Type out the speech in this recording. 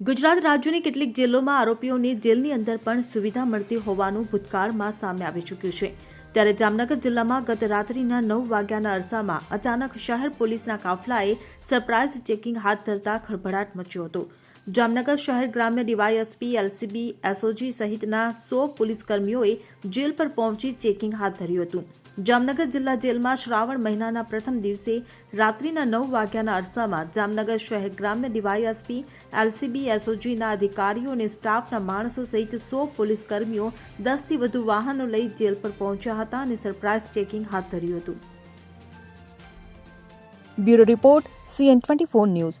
ગુજરાત રાજ્યની કેટલીક જેલોમાં આરોપીઓને જેલની અંદર પણ સુવિધા મળતી હોવાનું ભૂતકાળમાં સામે આવી ચૂક્યું છે. ત્યારે જામનગર જિલ્લામાં ગત રાત્રિના નવ વાગ્યાના અરસામાં અચાનક શહેર પોલીસના કાફલાએ સરપ્રાઇઝ ચેકિંગ હાથ ધરતા ખળભળાટ મચ્યો હતો. જામનગર શહેર ગ્રામ્ય ડીવાયએસપી એલસીબી એસઓજી સહિતના સો પોલીસકર્મીઓએ જેલ પર પહોંચી ચેકિંગ હાથ ધર્યું હતું. જામનગર જિલ્લા જેલમાં શ્રાવણ મહિનાના પ્રથમ દિવસે રાત્રિના નવ વાગ્યાના અરસામાં જામનગર શહેર ગ્રામ્ય ડીવાયએસપી એલસીબી એસઓજીના અધિકારીઓ અને સ્ટાફના માણસો સહિત સો પોલીસ કર્મીઓ દસથી વધુ વાહનો લઈ જેલ પર પહોંચ્યા હતા અને સરપ્રાઇઝ ચેકિંગ હાથ ધર્યું હતું. Bureau report CN twenty four news.